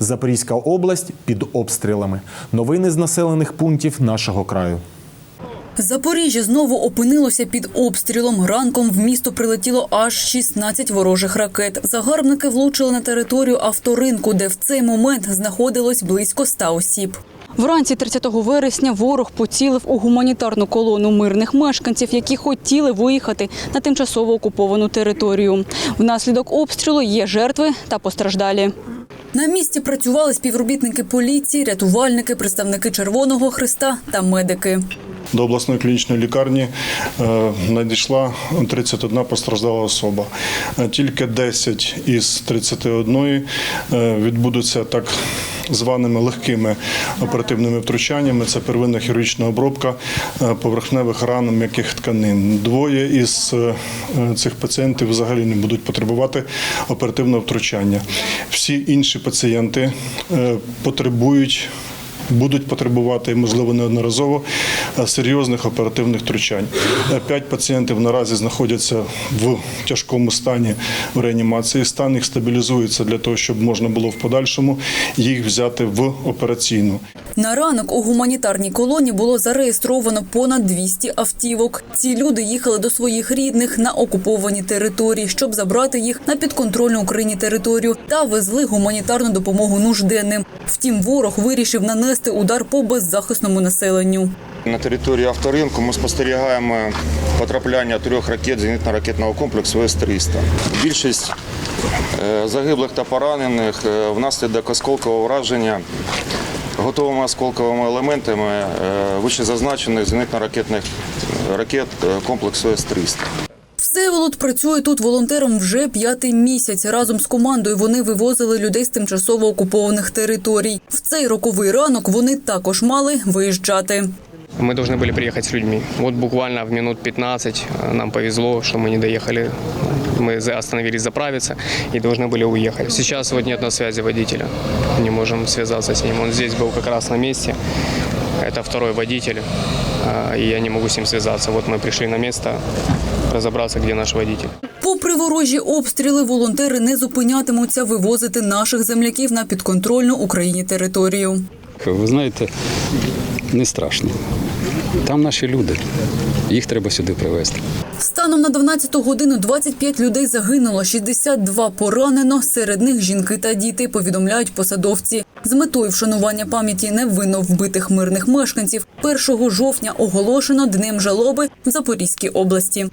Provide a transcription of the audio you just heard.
Запорізька область під обстрілами. Новини з населених пунктів нашого краю. Запоріжжя знову опинилося під обстрілом. Ранком в місто прилетіло аж 16 ворожих ракет. Загарбники влучили на територію авторинку, де в цей момент знаходилось близько 100 осіб. Вранці 30 вересня ворог поцілив у гуманітарну колону мирних мешканців, які хотіли виїхати на тимчасово окуповану територію. Внаслідок обстрілу є жертви та постраждалі. На місці працювали співробітники поліції, рятувальники, представники Червоного Христа та медики. До обласної клінічної лікарні е, надійшла 31 постраждала особа. Е, Тільки 10 із 31 е, відбудуться так званими легкими оперативними втручаннями. Це первинна хірургічна обробка е, поверхневих ран м'яких тканин. Двоє із е, цих пацієнтів взагалі не будуть потребувати оперативного втручання. Всі інші пацієнти е, потребують будуть потребувати, можливо, неодноразово е, серйозних оперативних втручань. Е, П'ять пацієнтів наразі знаходяться в тяжкому стані в реанімації. Стан їх стабілізується для того, щоб можна було в подальшому їх взяти в операційну. На ранок у гуманітарній колоні було зареєстровано понад 200 автівок. Ці люди їхали до своїх рідних на окуповані території, щоб забрати їх на підконтрольну Україні територію та везли гуманітарну допомогу нужденним. Втім, ворог вирішив нанести удар по беззахисному населенню. На території авторинку ми спостерігаємо потрапляння трьох ракет зенітно-ракетного комплексу С-300. Більшість е, загиблих та поранених е, внаслідок осколкового враження готовими осколковими елементами е, вищезазначених зенітно-ракетних ракет комплексу С-300. Всеволод працює тут волонтером вже п'ятий місяць. Разом з командою вони вивозили людей з тимчасово окупованих територій. В цей роковий ранок вони також мали виїжджати. Мы должны были приехать с людьми. Вот буквально в минут 15 нам повезло, что мы не доехали. Мы за- остановились заправиться и должны были уехать. Сейчас вот нет на связи водителя. Не можем связаться с ним. Он здесь был как раз на месте. Это второй водитель, а, и я не могу с ним связаться. Вот мы пришли на место разобраться, где наш водитель. Попри ворожі обстріли, волонтери не зупинятимуться вивозити наших земляків на підконтрольну Україні територію. Ви знаєте, не страшно. Там наші люди. Їх треба сюди привезти. Станом на 12 годину 25 людей загинуло, 62 поранено. Серед них жінки та діти, повідомляють посадовці. З метою вшанування пам'яті невинно вбитих мирних мешканців 1 жовтня оголошено днем жалоби в Запорізькій області.